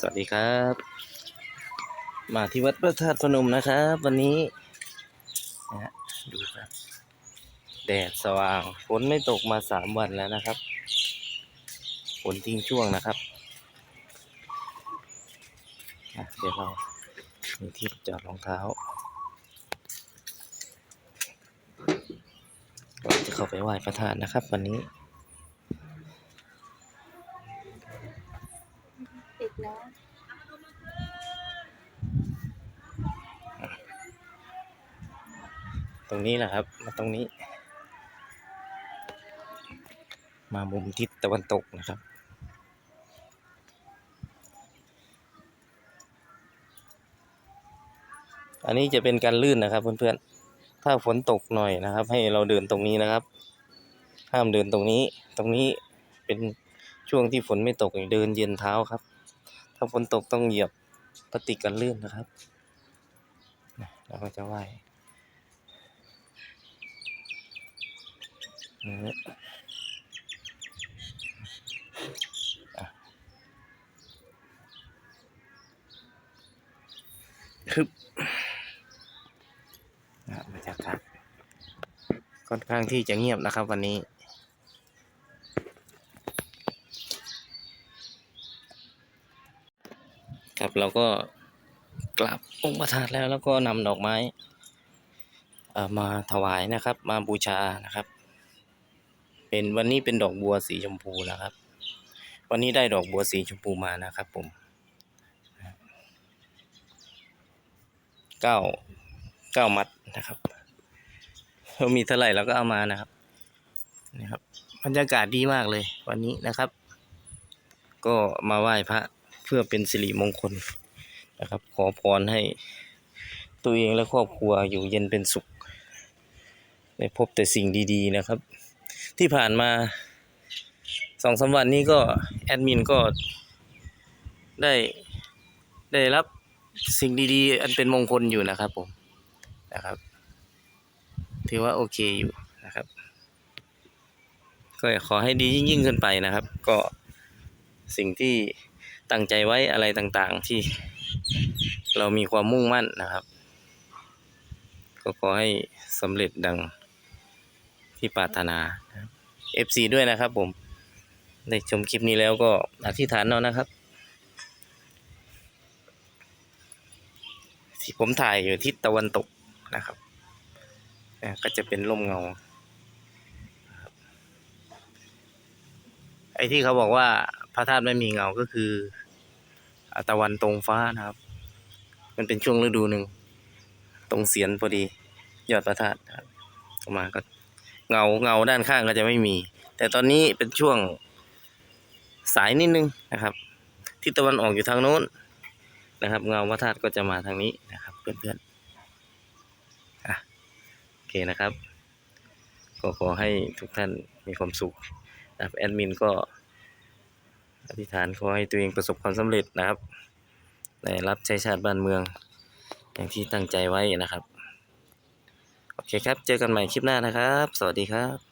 สวัสดีครับ มาที่วัดพระธาตุพนมนะครับ วันนี้นะฮะดูครับแดดสว่างฝนไม่ตกมาสามวันแล้วนะครับฝนทิ้งช่วงนะครับเดี๋ยวเรามีที่จอดรองเท้าเราจะเข้าไปไหว้พระธาตุนะครับ วันนี้ ติดนะ ตรงนี้แหละครับ มาตรงนี้ มามุมทิศตะวันตกนะครับ อันนี้จะเป็นการลื่นนะครับ เพื่อนๆ ถ้าฝนตกหน่อยนะครับ ให้เราเดินตรงนี้นะครับ ห้ามเดินตรงนี้ ตรงนี้เป็นช่วงที่ฝนไม่ตกเดินเย็นเท้าครับ ถ้าฝนตกต้องเหยียบพลาสติกกันลื่นนะครับเราก็จะไหว้ นะฮะอะคึบนะบรรยากาศค่อนข้างที่จะเงียบนะครับวันนี้ครับเราก็กราบองค์พระธาตุแล้วแล้วก็นำดอกไม้มาถวายนะครับ มาบูชานะครับ เป็นวันนี้เป็นดอกบัวสีชมพูนะครับ วันนี้ได้ดอกบัวสีชมพูมานะครับผมเก้าเก้ามัดนะครับเรามีเท่าไหร่เราก็เอามานะครับนี่ครับบรรยากาศดีมากเลย วันนี้นะครับ ก็มาไหว้พระเพื่อเป็นสิริมงคลนะครับ ขอพรให้ตัวเองและครอบครัวอยู่เย็นเป็นสุขได้พบแต่สิ่งดี ๆ นะครับ ที่ผ่านมาสองสามวันนี้ก็แอดมินก็ได้ได้รับสิ่งดีๆ อันเป็นมงคลอยู่นะครับผมนะครับ ถือว่าโอเคอยู่นะครับ ก็ขอให้ดียิ่งยิ่งๆขึ้นไปนะครับ ก็สิ่งที่ตั้งใจไว้อะไรต่างๆที่เรามีความมุ่งมั่นนะครับ ก็ขอให้สำเร็จดัง ที่ปรารถนานะครับ FC ด้วยนะครับ ผม ได้ชมคลิปนี้แล้วก็อธิษฐานเอานะครับ ที่ผมถ่ายอยู่ทิศตะวันตกนะครับก็จะเป็นร่มเงา ไอ้ที่เขาบอกว่าพระธาตุไม่มีเงาก็คือตะวันตรงฟ้านะครับ มันเป็นช่วงฤดูหนึ่ง ตรงเสียนพอดี ยอดพระธาตุครับออกมาก็ เงาเงาด้านข้างก็จะไม่มี แต่ตอนนี้เป็นช่วงสายนิดนึงนะครับทิศตะวันออกอยู่ทางโน้นนะครับ เงาพระธาตุก็จะมาทางนี้นะครับ เพื่อนๆอะโอเคนะครับ ก็ขอให้ทุกท่านมีความสุขนะครับแอดมินก็อธิษฐานขอให้ตัวเองประสบความสำเร็จนะครับได้รับใช้ชาติบ้านเมือง อย่างที่ตั้งใจไว้นะครับ โอเคครับ เจอกันใหม่คลิปหน้านะครับ สวัสดีครับ